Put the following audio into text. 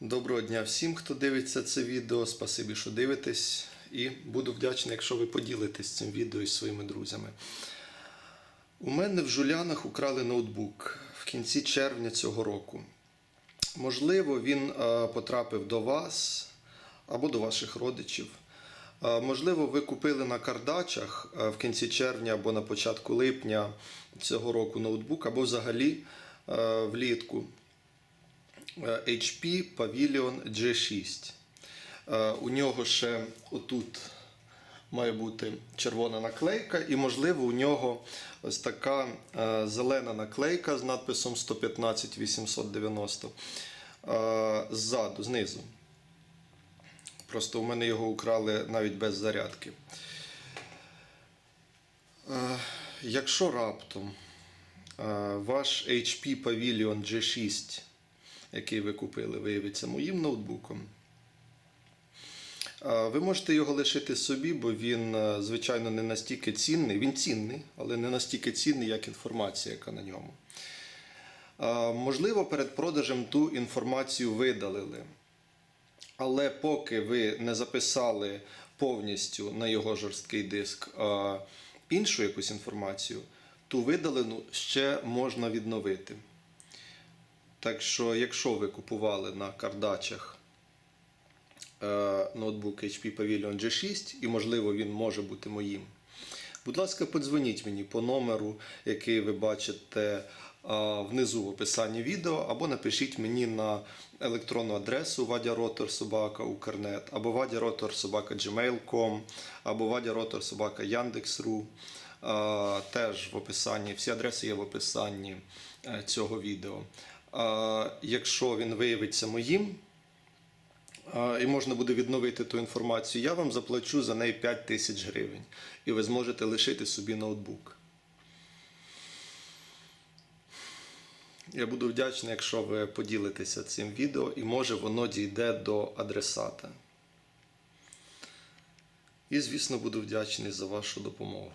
Доброго дня всім, хто дивиться це відео. Спасибі, що дивитесь. І буду вдячний, якщо ви поділитесь цим відео із своїми друзями. У мене в жулянах украли ноутбук в кінці червня цього року. Можливо, він е, потрапив до вас або до ваших родичів. Е, Можливо, ви купили на кардачах е, в кінці червня або на початку липня цього року ноутбук, або взагалі влітку. Е, HP Pavilion G6. Е, У нього ще отут має бути червона наклейка, і, можливо, у нього ось така е, зелена наклейка з надписом 115 890 е, ззаду, знизу. Просто у мене його украли навіть без зарядки. Якщо раптом ваш HP Pavilion G6 який ви купили, виявиться моїм ноутбуком. Ви можете його лишити собі, бо він, е, звичайно, не настільки цінний. Він цінний, але не настільки цінний, як інформація, яка на ньому. Можливо, перед продажем ту інформацію видалили. Але поки ви не записали повністю на його жорсткий диск іншу якусь інформацію, ту видалену ще можна відновити. Так що, якщо ви купували на кардачах е, ноутбук HP Pavilion G6, і можливо він може бути моїм, будь ласка, подзвоніть мені по номеру, який ви бачите е, внизу в описанні відео, або напишіть мені на електронну адресу vadyarotor.укрнет, або vadyarotor.gmail.com, або vadyarotor.yandex.ru. Е, Теж в описанні, всі адреси є в описанні цього відео. Якщо він виявиться моїм, і можна буде відновити ту інформацію, я вам заплачу за неї 5 тисяч гривень. І ви зможете лишити собі ноутбук. Я буду вдячний, якщо ви поділитеся цим відео, і може воно дійде до адресата. І, звісно, буду вдячний за вашу допомогу.